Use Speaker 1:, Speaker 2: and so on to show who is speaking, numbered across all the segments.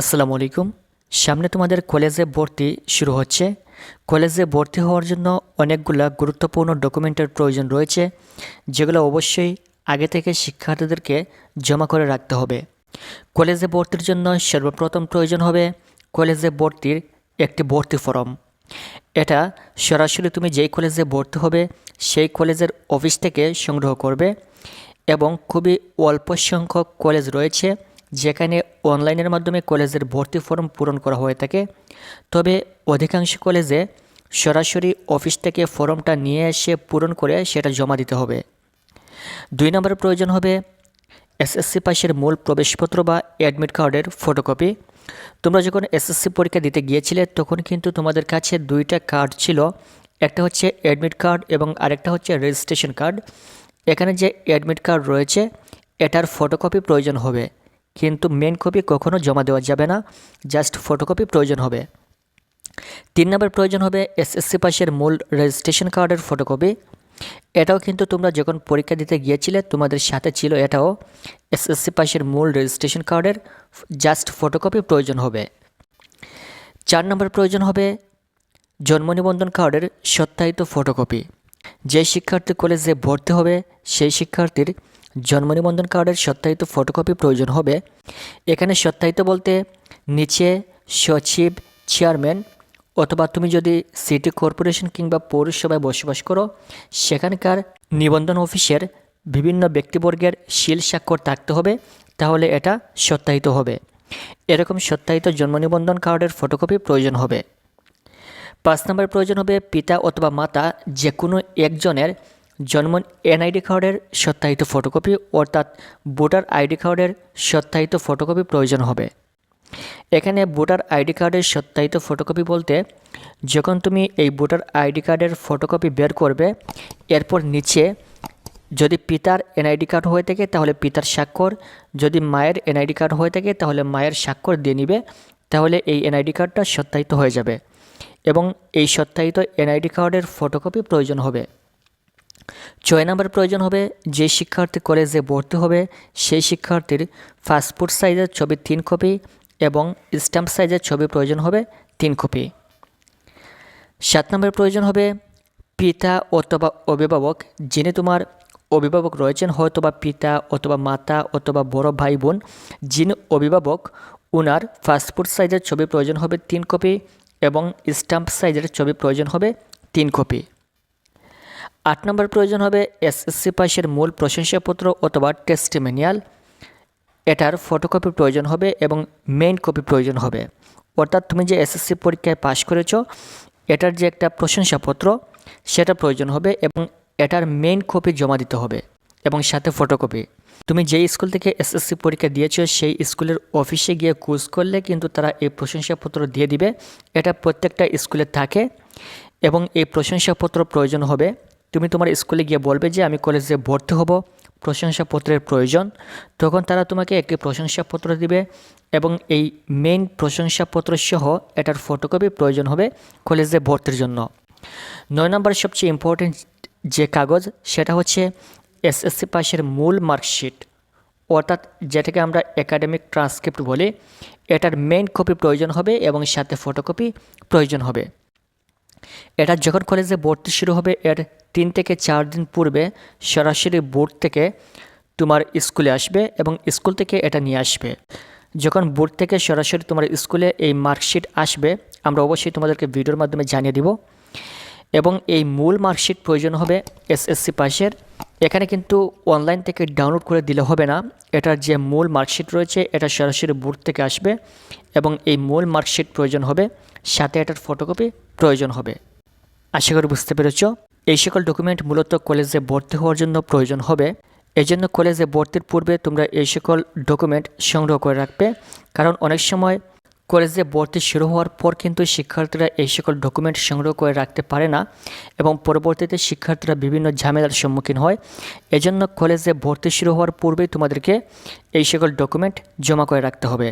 Speaker 1: আসসালামু আলাইকুম। সামনে তোমাদের কলেজে ভর্তি শুরু হচ্ছে। কলেজে ভর্তি হওয়ার জন্য অনেকগুলা গুরুত্বপূর্ণ ডকুমেন্টের প্রয়োজন রয়েছে, যেগুলো অবশ্যই আগে থেকে শিক্ষার্থীদেরকে জমা করে রাখতে হবে। কলেজে ভর্তির জন্য সর্বপ্রথম প্রয়োজন হবে কলেজে ভর্তির একটি ভর্তি ফর্ম। এটা সরাসরি তুমি যেই কলেজে ভর্তি হবে, সেই কলেজের অফিস থেকে সংগ্রহ করবে এবং খুবই অল্প সংখ্যক কলেজ রয়েছে। যেখানে অনলাইনের মাধ্যমে কলেজের ভর্তি ফর্ম পূরণ করা হয়ে থাকে, তবে অধিকাংশ কলেজে সরাসরি অফিস থেকে ফর্মটা নিয়ে এসে পূরণ করে সেটা জমা দিতে হবে। দুই নম্বর প্রয়োজন হবে এসএসসি পাশের মূল প্রবেশপত্র বা অ্যাডমিট কার্ডের ফটোকপি তোমরা যখন এসএসসি পরীক্ষা দিতে গিয়েছিলে, তখন কিন্তু তোমাদের কাছে দুইটা কার্ড ছিল। একটা হচ্ছে অ্যাডমিট কার্ড এবং আরেকটা হচ্ছে রেজিস্ট্রেশন কার্ড এখানে যে অ্যাডমিট কার্ড রয়েছে, এটার ফটোকপি প্রয়োজন হবে। কিন্তু মেন কপি কখনো জমা দেওয়া যাবে না জাস্ট ফটোকপি প্রয়োজন হবে। তিন নম্বর প্রয়োজন হবে এসএসসি পাশের মূল রেজিস্ট্রেশন কার্ডের ফটোকপি এটাও কিন্তু তোমরা যখন পরীক্ষা দিতে গিয়েছিলে, তোমাদের সাথে ছিল এটাও। এসএসসি পাশের মূল রেজিস্ট্রেশন কার্ডের জাস্ট ফটোকপি প্রয়োজন হবে। চার নম্বর প্রয়োজন হবে জন্ম নিবন্ধন কার্ডের সত্যায়িত ফটোকপি যে শিক্ষার্থী কলেজে ভর্তি হবে, সেই শিক্ষার্থীর জন্ম নিবন্ধন কার্ডের সত্যায়িত ফটোকপি প্রয়োজন হবে। এখানে সত্যায়িত বলতে নিচে সচিব চেয়ারম্যান অথবা তুমি যদি সিটি কর্পোরেশন কিংবা পৌরসভায় বসবাস করো, সেখানকার নিবন্ধন অফিসের বিভিন্ন ব্যক্তিবর্গের শিল স্বাক্ষর থাকতে হবে, তাহলে এটা সত্যায়িত হবে। এরকম সত্যায়িত জন্ম নিবন্ধন কার্ডের ফটোকপি প্রয়োজন হবে। পাঁচ নম্বর প্রয়োজন হবে পিতা অথবা মাতা যে কোনো একজনের জন্ম এনআইডি কার্ডের সত্যায়িত ফটোকপি, অর্থাৎ ভোটার আইডি কার্ডের সত্যায়িত ফটোকপি প্রয়োজন হবে। এখানে ভোটার আইডি কার্ডের সত্যায়িত ফটোকপি বলতে, যখন তুমি এই ভোটার আইডি কার্ডের ফটোকপি বের করবে, এরপর নিচে যদি পিতার এনআইডি কার্ড হয়ে থাকে, তাহলে পিতার স্বাক্ষর। যদি মায়ের এনআইডি কার্ড হয়ে থাকে, তাহলে মায়ের স্বাক্ষর দিয়ে নিবে, তাহলে এই এনআইডি কার্ডটা সত্যায়িত হয়ে যাবে। এবং এই সত্যায়িত এনআইডি কার্ডের ফটোকপি প্রয়োজন হবে। ছয় নম্বর প্রয়োজন হবে, যে শিক্ষার্থী কলেজে ভর্তি হবে, সেই শিক্ষার্থীর পাসপোর্ট সাইজের ছবি তিন কপি এবং স্ট্যাম্প সাইজের ছবি প্রয়োজন হবে তিন কপি। সাত নম্বর প্রয়োজন হবে, পিতা অথবা অভিভাবক, যিনি তোমার অভিভাবক রয়েছেন হয়তো বা পিতা অথবা মাতা অথবা বড় ভাই, বোন, যিনি অভিভাবক ওনার পাসপোর্ট সাইজের ছবি প্রয়োজন হবে তিন কপি এবং স্ট্যাম্প সাইজের ছবি প্রয়োজন হবে তিন কপি। আট নম্বর প্রয়োজন হবে এসএসসি পাশের মূল প্রশংসাপত্র অথবা টেস্টিমেনিয়াল এটার ফটোকপি প্রয়োজন হবে এবং মেইন কপি প্রয়োজন হবে। অর্থাৎ তুমি যে এসএসসি পরীক্ষায় পাশ করেছ, এটার যে একটা প্রশংসাপত্র, সেটা প্রয়োজন হবে এবং এটার মেইন কপি জমা দিতে হবে এবং সাথে ফটোকপি তুমি যেই স্কুল থেকে এসএসসি পরীক্ষা দিয়েছ, সেই স্কুলের অফিসে গিয়ে কুজ করলে কিন্তু তারা এই প্রশংসাপত্র দিয়ে দিবে। এটা প্রত্যেকটা স্কুলে থাকে এবং এই প্রশংসাপত্র প্রয়োজন হবে তুমি তোমার স্কুলে গিয়ে বলবে যে আমি কলেজে ভর্তি হব, প্রশংসাপত্রের প্রয়োজন। তখন তারা তোমাকে একটি প্রশংসাপত্র দিবে এবং এই মেইন প্রশংসাপত্র সহ এটার ফটোকপি প্রয়োজন হবে কলেজে ভর্তির জন্য। নয় নম্বর সবচেয়ে ইম্পর্টেন্ট যে কাগজ, সেটা হচ্ছে এসএসসি পাশের মূল মার্কশিট অর্থাৎ যেটাকে আমরা একাডেমিক ট্রান্সক্রিপ্ট বলি, এটার মেইন কপি প্রয়োজন হবে এবং সাথে ফটোকপি প্রয়োজন হবে। এটা যখন কলেজে ভর্তি শুরু হবে, এর তিন থেকে চার দিন পূর্বে সরাসরি বোর্ড থেকে তোমার স্কুলে আসবে এবং স্কুল থেকে এটা নিয়ে আসবে। যখন বোর্ড থেকে সরাসরি তোমার স্কুলে এই মার্কশিট আসবে, আমরা অবশ্যই তোমাদেরকে ভিডিওর মাধ্যমে জানিয়ে দিব। এবং এই মূল মার্কশিট প্রয়োজন হবে এসএসসি পাশের। এখানে কিন্তু অনলাইন থেকে ডাউনলোড করে দিলে হবে না। এটার যে মূল মার্কশিট রয়েছে, এটা সরাসরি বোর্ড থেকে আসবে এবং এই মূল মার্কশিট প্রয়োজন হবে সাথে এটার ফটোকপি প্রয়োজন হবে। আশা করি বুঝতে পেরেছ। এই সকল ডকুমেন্ট মূলত কলেজে ভর্তি হওয়ার জন্য প্রয়োজন হবে। এই জন্য কলেজে ভর্তির পূর্বে তোমরা এই সকল ডকুমেন্ট সংগ্রহ করে রাখবে। কারণ অনেক সময় কলেজে ভর্তি শুরু হওয়ার পর কিন্তু শিক্ষার্থীরা এই সকল ডকুমেন্ট সংগ্রহ করে রাখতে পারে না এবং পরবর্তীতে শিক্ষার্থীরা বিভিন্ন ঝামেলার সম্মুখীন হয়। এজন্য কলেজে ভর্তি শুরু হওয়ার পূর্বেই তোমাদেরকে এই সকল ডকুমেন্ট জমা করে রাখতে হবে।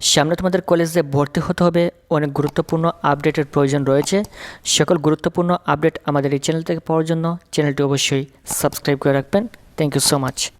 Speaker 1: সামনে তোমাদের কলেজে ভর্তি হতে হবে। অনেক গুরুত্বপূর্ণ আপডেটের প্রয়োজন রয়েছে। সকল গুরুত্বপূর্ণ আপডেট আমাদের এই চ্যানেল থেকে পাওয়ার জন্য। চ্যানেলটি অবশ্যই সাবস্ক্রাইব করে রাখবেন। Thank you so much